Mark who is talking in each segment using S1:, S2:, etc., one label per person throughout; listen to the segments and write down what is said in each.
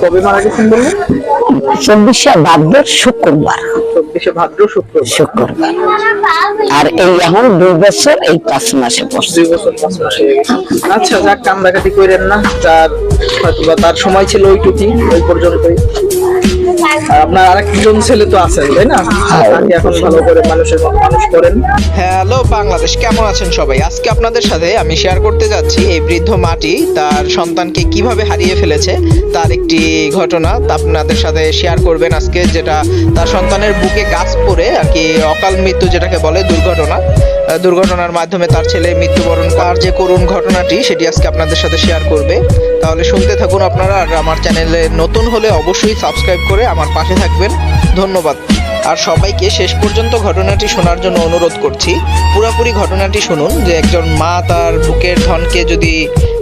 S1: কবে মারা গেছেন বললেন
S2: চব্বিশে ভাদ্র শুক্রবার।
S1: চব্বিশে ভাদ্র শুক্রবার।
S2: শুক্রবার। আর এই এখন দুই বছর এই পাঁচ মাসে
S1: দুই বছর পাঁচ মাসে। আচ্ছা যাক কান্দাকাটি করেন না। তার হয়তো তার সময় ছিল ওইটুকুই ওই পর্যন্তই। আর আপনার আরেকজন ছেলে তো আছেন তাই না? তাকে এখন ভালো করে মানুষের মানুষ করেন।
S3: হ্যালো বাংলাদেশ কেমন আছেন সবাই? আজকে আপনাদের সাথে আমি শেয়ার করতে যাচ্ছি এই বৃদ্ধ মাটি তার সন্তানকে কীভাবে হারিয়ে ফেলেছে তার একটি ঘটনা তা আপনাদের সাথে শেয়ার করবেন আজকে যেটা তার সন্তানের বুকে গাছ পড়ে আর কি অকাল মৃত্যু যেটাকে বলে দুর্ঘটনা। দুর্ঘটনার মাধ্যমে তার ছেলে মৃত্যুবরণ তার যে করুণ ঘটনাটি, সেটি আজকে আপনাদের সাথে শেয়ার করবে। তাহলে শুনতে থাকুন আপনারা, আর আমার চ্যানেলে নতুন হলে অবশ্যই সাবস্ক্রাইব করে আমার পাশে থাকবেন। ধন্যবাদ। আর সবাইকে শেষ পর্যন্ত ঘটনাটি শোনার জন্য অনুরোধ করছি। পুরোপুরি ঘটনাটি শুনুন যে একজন মা তার বুকের ধনকে যদি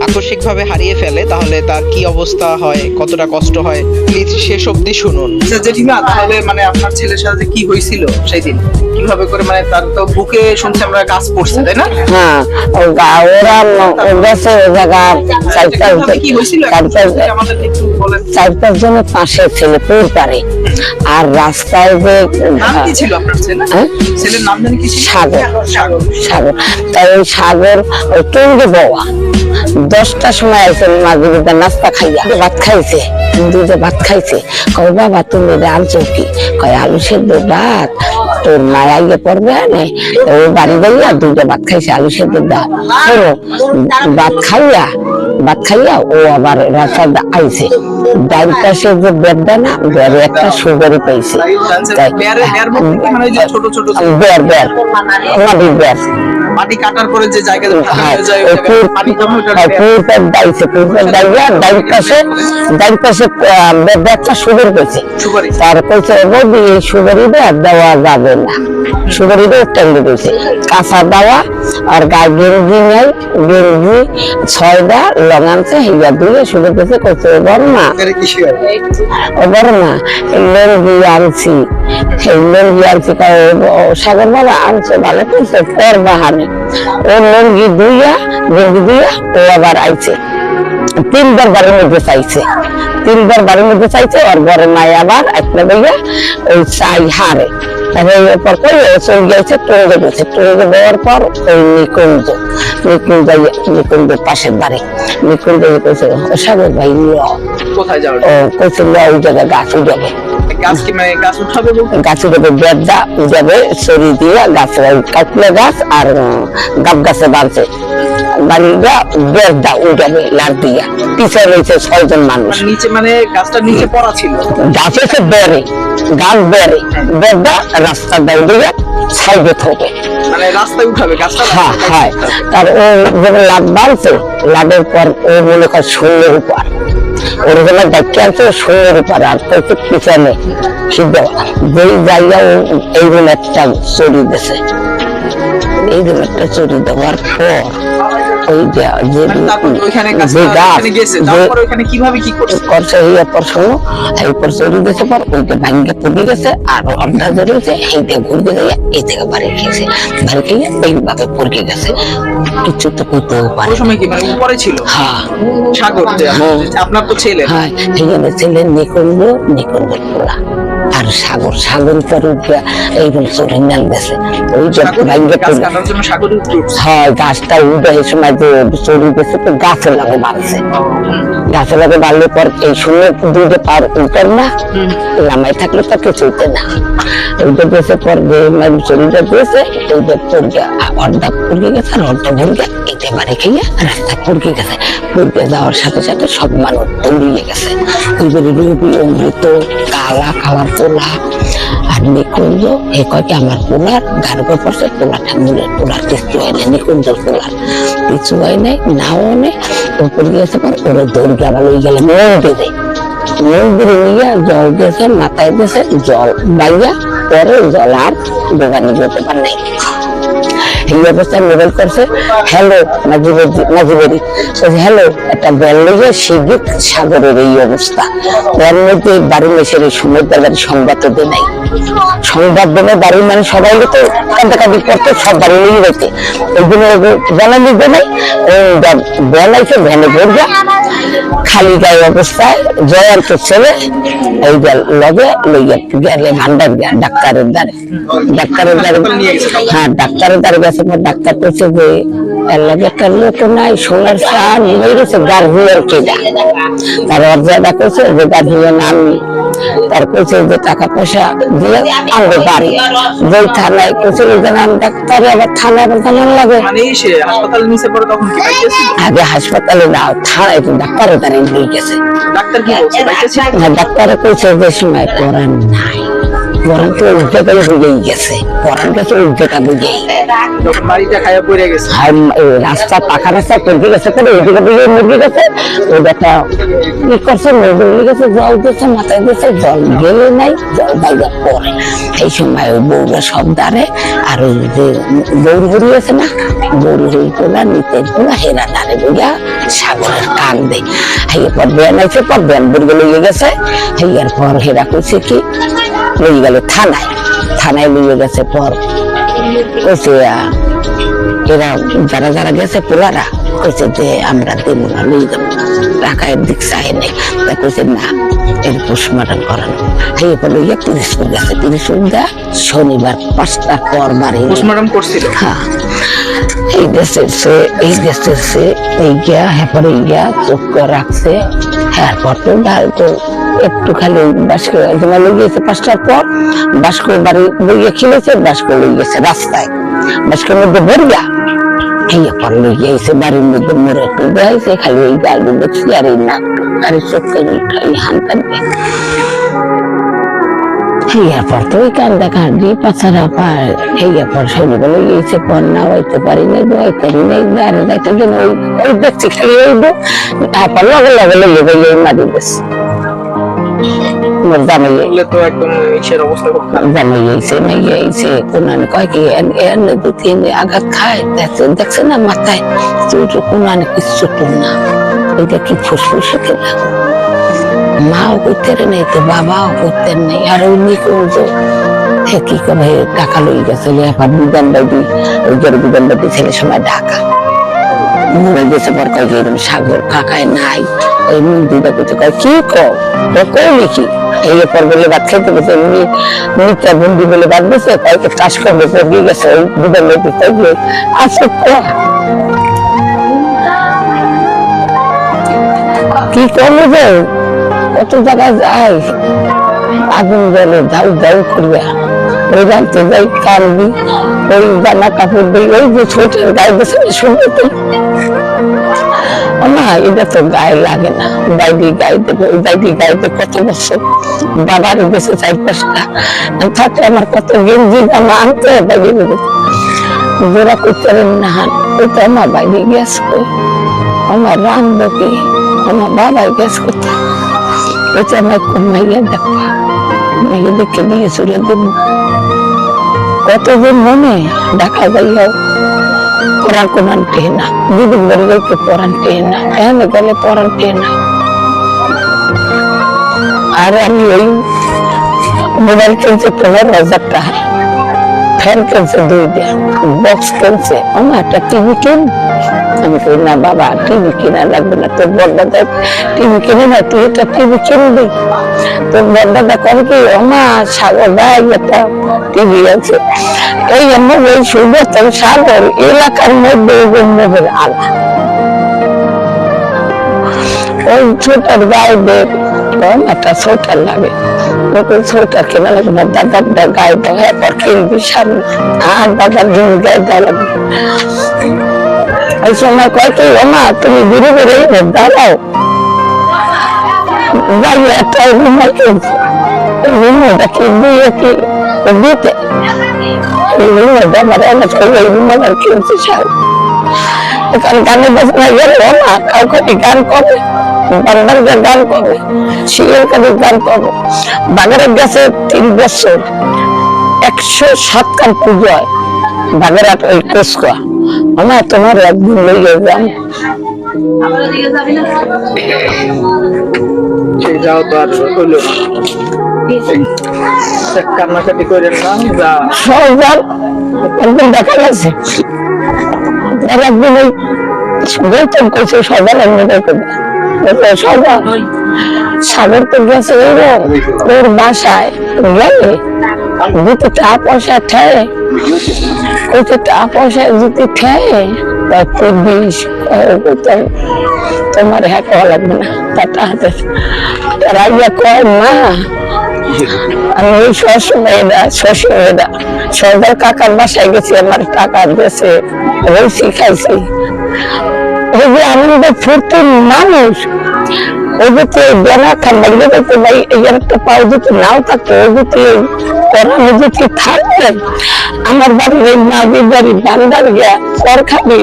S3: আকস্মিকভাবে হারিয়ে ফেলে তাহলে তার কি অবস্থা হয় কতটা কষ্ট হয়? প্লিজ শেষ অবধি শুনুন।
S1: আচ্ছা জেঠিমা তাহলে মানে আপনার ছেলের সাথে কি হয়েছিল সেই দিন কীভাবে করে মানে তার তো বুকে শুনছি আমরা গাছ পড়ছে তাই না?
S2: হ্যাঁ ওরা গেছে ওই জায়গা চার পাঁচ
S1: কি হয়েছিল?
S2: চার পাঁচ
S1: আমাদেরকে একটু বলেন।
S2: চার পাঁচ জনের পাশে ছেলে পুর পারে আর রাস্তায় যে হ্যাঁ?
S1: ছিল
S2: সাগর।
S1: সাগর।
S2: তাই ওই সাগর ওই টুঙ্গি বওয়া। দশটার সময় আছে মাঝে নাস্তা খাইয়া। ভাত খাইছে। দুধে ভাত খাইছে। কয় বাবা তুমি আনছো কি কয় আলু সেদ্ধ ভাত। তোর মা আইয়ে পড়বে আনে। ওই বাড়ি যাইয়া দুধে ভাত খাইছে আলু সেদ্ধ দাও ভাত খাইয়া ভাত খাইয়া ও আবার রাস্তা আইছে। ডাইন পাশে যে বেডটা না বেড়ে একটা সুগারি পাইছে। তাই
S1: বেয়ারের মাটি কাটার পরে যে জায়গাতে ফাঁকা
S2: হ্যাঁ,
S1: হয়ে
S2: পুর-
S1: পানি জমে ওটা
S2: হ্যাঁ, সুগার তার কইছে বৌদি এই দেওয়া যাবে না। টেন্ডে দিয়েছে। কাঁচা দেওয়া আর গায়ে গেঞ্জি নাই গেঞ্জি ছয়টা হিয়া দিয়ে সুগার দিয়েছে কইছে বল না বড় না আনছি। সেই লঙ্গি আনছি সাগর বাবা আনছে ভালো করছে পর বাহানে ও লঙ্গি দুইয়া গেঞ্জি দুইয়া ও আবার আইছে। তিনবার বাড়ির মধ্যে চাইছে। তিনবার বাড়ির মধ্যে চাইছে ওর ঘরে নাই আবার একটা বইয়া ওই চাই হারে। কই ও চলে গেছে টঙ্গে গেছে টঙ্গে যাওয়ার পর ওই নিকুঞ্জ নিকুঞ্জ নিকুঞ্জ পাশের বাড়ি। নিকুঞ্জ কইছে ও সাগর ভাই নিয়ে
S1: কোথায় যাওয়ার
S2: ও কইছিল ওই জায়গায় গাছ উঠাবে।
S1: গাছ কি মানে গাছ উঠাবে বলতে?
S2: গাছ বেদা দিয়ে গাছ আর উম, গাব গাছে বাঁধছে বাড়িটা বেদা উঠাবে লাট দিয়া। পিছিয়ে রয়েছে ছয়জন মানুষ।
S1: মানে নিচে মানে গাছটা নিচে পড়া ছিল?
S2: গাছ হচ্ছে বেড়ে গাছ বেড়ে। বেদা রাস্তা দেয় দিয়ে সাইডে থাকে
S1: মানে রাস্তায় উঠাবে গাছটা
S2: হ্যাঁ হ্যাঁ। তার ও যখন লাভ বাড়ছে লাভের পর ও মনে করে শূন্যের উপর। ওর যখন দেখতে আছে সুন্দর উপর আর তো পিছনে সিদ্ধ যেই জায়গা এই রুম একটা চুরি দিছে। এই রুম একটা চুরি দেওয়ার পর ওই যে যে
S1: গাছ করছে?
S2: এই এই দিয়েছে পর ভাঙ্গে পড়ে আর এই থেকে বাড়ি খেয়েছে বাড়ি খেয়ে এইভাবে কিছু তো করতেও পারে
S1: সময় কি মানে উপরে ছিল?
S2: হ্যাঁ।
S1: সাগর আপনার- তো ছেলে।
S2: হ্যাঁ পোলা আর সাগর সাগর তার এই এইরকম চুরি নাল গেছে। ওই যে
S1: সাগর
S2: ভাঙ্গে হয় গাছটা উঠে এই সময় যে চড়ি গেছে তো গাছে লাগে বাড়ছে। গাছে লাগে বাড়লে পর এই সময় দুটো পার উঠেন না। লামাই থাকলে তো কিছু হইতে না। ওইটা গেছে পর যে মানে চুরিটা দিয়েছে ওইটা পড়ে অর্ধা পড়ে গেছে আর অর্ধা ভুলকে এটা বাড়ি খেয়ে রাস্তা পড়ে গেছে। পড়ে যাওয়ার সাথে সাথে সব মানুষ দৌড়িয়ে গেছে। ওই বাড়ি রুবি অমৃত কালা কালা আর নিকুঞ্জ সে কয়টা আমার পোলার গার উপর পড়ছে পোলা ঠাকুরের পোলার কিছু হয় না নিকুঞ্জ পোলার কিছু হয় নাই, নাও নেই। উপর গিয়েছে পর ওরে দৌড় গিয়ে আবার ওই গেলে মন্দিরে মন্দিরে নিয়ে জল দিয়েছে, মাথায় দিয়েছে, জল। বাইয়া, পরে জল আর দোকানে যেতে পার নাই। এই অবস্থায় মোবাইল করছে। হ্যালো নাজিবেরি নাজিবেরি হ্যালো একটা বেল লেগে শিগিত সাগরের এই অবস্থা। এর মধ্যে বাড়ি মেসের এই সময় বাড়ি সংবাদ দেয় নাই। সংবাদ দেবে বাড়ির মানে সবাই তো কান্দাকাটি করতে, সব বাড়ি নিয়ে যেতে ওই জন্য জানা নিতে নাই বেল আইসে ভ্যানে ভরবে খালি গায়ে অবস্থায় জয়ন্ত ছেলে এই লগে লইয়া গেলে ভান্ডার গিয়া ডাক্তারের দ্বারে। ডাক্তারের দ্বারে হ্যাঁ ডাক্তারের দ্বারে গেছে ডাক্তার কইছে যে এর লগে একটা লোক নাই সোনার তার অর্জাদা যে আমি তার যে টাকা পয়সা দিয়ে আনবে বাড়ি। যেই থানায় ডাক্তারে আবার থানায় লাগে?
S1: মানে
S2: আগে হাসপাতালে না থানায় তো ডাক্তারের হয়ে গেছে
S1: ডাক্তার কি বলছে?
S2: ডাক্তার কইছে যে সময় করেন নাই। তো বুঝেই গেছে। পড়ান গেছে উল্টেটা বুঝেই।
S1: বাড়িটা খাইয়া পড়ে গেছে।
S2: এই রাস্তা পাকা রাস্তা গেছে করে ওইদিকে বুঝে মুরগি গেছে। ওই দেখা কি করছে? মুরগি গেছে জল দিচ্ছে মাথায় দিচ্ছে জল গেলে নাই জল বাইরে পড়ে। এই সময় ওই বউরা সব দাঁড়ে আর ওই যে গৌর হরি আছে না গৌর হরি তোলা নিতে তোলা হেরা দাঁড়ে বুঝা সাগরের কান দেয়। পর বেন আছে পর বেন বুড়গে লইয়ে গেছে। হেয়ার পর হেরা কইছে কি লইয়ে গেল থানায়। থানায় লইয়ে গেছে পর কইছে এরা যারা যারা গেছে পোলারা কইছে যে আমরা দেবো না লই যাব ঢাকায় দিক চাই নেই। তা কইছে না এর পোস্টমর্টম করানো এই বলে ইয়ে তিরিশপুর গেছে। তিরিশপুর গা শনিবার পাঁচটা পর বাড়ি
S1: পোস্টমর্টম করছিল?
S2: হ্যাঁ। এই দেশের সে এই দেশের সে এই গিয়া হ্যাপরে গিয়া চোখ রাখছে। তো ডাল তো একটু খালি বাস্ক জমা লেগেছে পাঁচটার পর বাস্ক বাড়ি বইয়ে খেলেছে বাস্ক লই গেছে রাস্তায়। বাস্কের মধ্যে ভরিয়া এই পর লই গিয়েছে, বাড়ির মধ্যে মরে একটু দেখাইছে খালি এই গাল দেখছি আর এই নাক আর এই চোখ করে খালি হানতান এরপর তো ওই কান্দা কান্দি পাছাড়া পার এরপর শনি বলে গিয়েছে, পর না হইতে পারি না দোয়াই করি দাঁড়ে যাইতে জন্য ওই ওই দেখছি, খালি হইব তারপর লগে লগে লেগে গেলে মারি গেছে। মোর জামাই
S1: বললে তো একদম ইসের অবস্থা খুব
S2: জামাই আইছে নাই আইছে কোনানে কয় কি এন এন দু তিন আঘাত খায় দেখছে দেখছে না মাথায় চুটো কোনানে কিচ্ছু তো না। ওইটা কি ফুসফুসে খেলা মাও করতে নেই তো বাবাও করতে নেই। আর ওই নিখোঁজ হে কি করে টাকা লই গেছে এবার বিধান ওই জোর বিধান বাড়ি ছেলে সময় ঢাকা। মরে গেছে পর কয় এরকম সাগর কাকায় নাই। ওই মন্দিরটা করতে কয়, কি কইলে কি এই পর বলে ভাত খেতে গেছে বলে ভাত চাষ করবে পড়ে গেছে, ওই তো কি করব যে? কত জায়গায় যায়? আগুন জলে ধাউ ধাউ করবে ওই রাখতে যাই কানবি ওই জামা কাপড় দিই, ওই যে ছোট গায়ে বসে শুনবে তো না, এটা তো গায়ে লাগে না। বাইরে গায়ে দেবে, ওই বাইরে গায়ে কত বছর। বাবার বেশি চার পাঁচটা। থাকে আমার কত গেঞ্জি জামা আনতে বাইরে দেবে জোড়া করতে না হান ওই তো আমার বাইরে গ্যাস করে আমার রান্ধবো আমার বাবা গ্যাস করতে ওইটা আমার কোন মাইয়া দেখবা মাইয়া দেখে নিয়ে চলে দেব কতদিন মনে দেখা যাইয়াও পড়ার কোন আনতে না দিদির বাড়ি যাইতে পড়ান পেয়ে না এখানে গেলে পড়ান পেয়ে না? আর আমি ওই মোবাইল কিনছে পনেরো হাজার টাকা ফ্যান কিনছে দুই বক্স কিনছে আমার একটা টিভি কিন। আমি কই, না বাবা টিভি কিনা লাগবে না। তোর বড়দাদা টিভি কিনে না, তুই একটা টিভি কিনবি। তোর বড়দাদা করে কি ওমা সাগর ভাই, একটা টিভি আছে। এই আমার ওই সুন্দর সাগর, এলাকার মধ্যে ওই আলা। ওই ছোটার গায়ে দেখ কম একটা সোয়েটার লাগে ওকে সোয়েটার কেনা লাগে না দাদার গায়ে দেওয়া পর কিনবি সামনে আর দাদার জন্য গায়ে দেওয়া লাগবে ওই সময় কয় কি ওমা তুমি ঘুরে ঘুরে দাঁড়াও যাই একটা রুমাল কিনছে রুমালটা কি দিয়ে কি দিতে রুমালটা আমার এলাচ করে রুমাল আর কিনছে সাল এখানে গানের বাজনা গেলে ওমা কাউকে গান করে বাংলার গান করে শিয়ের কাছে গান করে। বাগেরহাট গেছে তিন বছর একশো সাত কান পুজো হয় বাগেরহাট ওই কোসকা আমার তোমার একদিন লেগে যান।
S1: যাও তো আর কান্নাকাটি করেন না যা।
S2: সবার একদিন দেখা গেছে। একদিন ওই বলল, সাগর তো গেছে ওর বাসায় গেলে? টাকা পয়সা ঠেয়ে টাকা পয়সা যদি ঠেয়ে তোমার হ্যাঁ কওয়া লাগবে না টাকা হাতে রাইয়া কয় মা আমি ওই শ্বশুর না শ্বশুর না সর্দার কাকার বাসায় গেছি আমার টাকা দিয়েছে রয়েছি খাইছি ওই যে আমাদের ফুর্তির মানুষ। ওই যে তো বেলা খাবার গেলে তো ভাই, এই একটা পাও যদি নাও থাকতো যদি কোরআনে যদি থাকতেন আমার বাড়ির এই নাবির বাড়ি বান্দার গিয়া পর খাবি।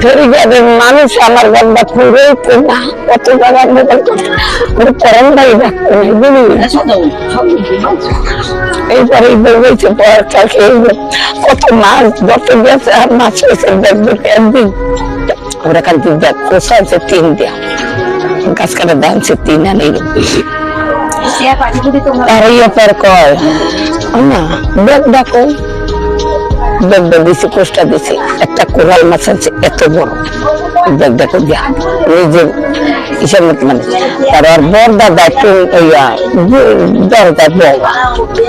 S2: ফেরি গেলে মানুষ আমার গন্ডা ফুরে না, কত জায়গা মোবাইল করছে পরম বাড়ি রাখতো না বুঝলি এইবারে বেরোয়েছে পড়ার কাছে কত মাছ ধরতে গেছে আর মাছ হয়েছে দেখবে একদিন। কাল দিন দেখ আছে তিন দিয়া। গাছ কাটা দাঁড়ছে তিন আনে আর ইয়ে পর কয় না দেখ ডাকো দেখবে দিছি কোষ্টা দিছি। একটা কোরাল মাছ আছে এত বড়। দেখ দেখো দিয়া নিজে হিসাব মতো মানে তার আর বর দাদা একটু ইয়া দরদা ববা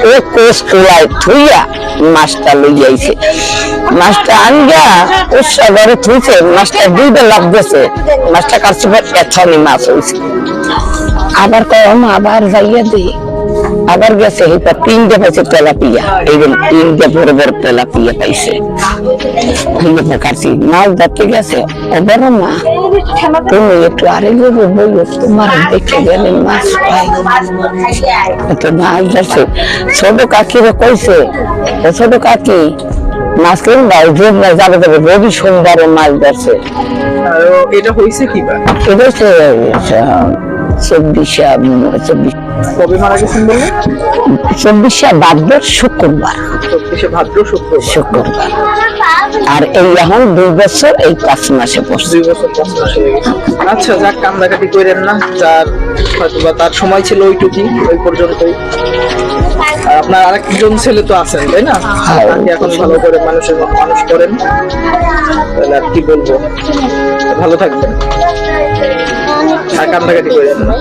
S2: ও কোষ তোলাই থুইয়া মাছটা লইয়াইছে মাছটা আনগা ওর সাগরে থুইছে মাছটা দুইটা লাভ দিয়েছে মাছটা কাছে এথনি মাছ হয়েছে আবার কম আবার যাইয়া দিই আবার গেছে এটা তিনটে পাইছে তেলাপিয়া। এই যে তিনটে বড় বড় তেলাপিয়া পাইছে এইটা কাটছি মাছ ধরতে গেছে বড় মা। তুমি একটু আরে যাবে বলল তোমার দেখে গেলে মাছ পাই। তো মাছ ধরছে ছোট কাকিরে কইছে ও ছোট কাকি মাছ কিনবা যে যাবে যাবে রবি সোমবারে মাছ ধরছে।
S1: আর এটা হয়েছে কি
S2: এটা হচ্ছে চব্বিশে চব্বিশ
S1: কবে মারা গেছেন বললেন?
S2: চব্বিশে ভাদ্র শুক্রবার।
S1: চব্বিশে ভাদ্র শুক্র
S2: শুক্রবার। আর এই এখন দুই বছর এই পাঁচ মাসে
S1: দুই বছর পাঁচ মাস হয়ে আচ্ছা যাক কান্দাকাটি করেন না। যার হয়তো বা তার সময় ছিল ওইটুকুই ওই পর্যন্তই। আর আপনার আরেকজন ছেলে তো আছেন তাই না? তাকে এখন ভালো করে মানুষের মানুষ করেন। তাহলে আর কি বলব? ভালো থাকবেন। আর কান্দাকাটি করেন না।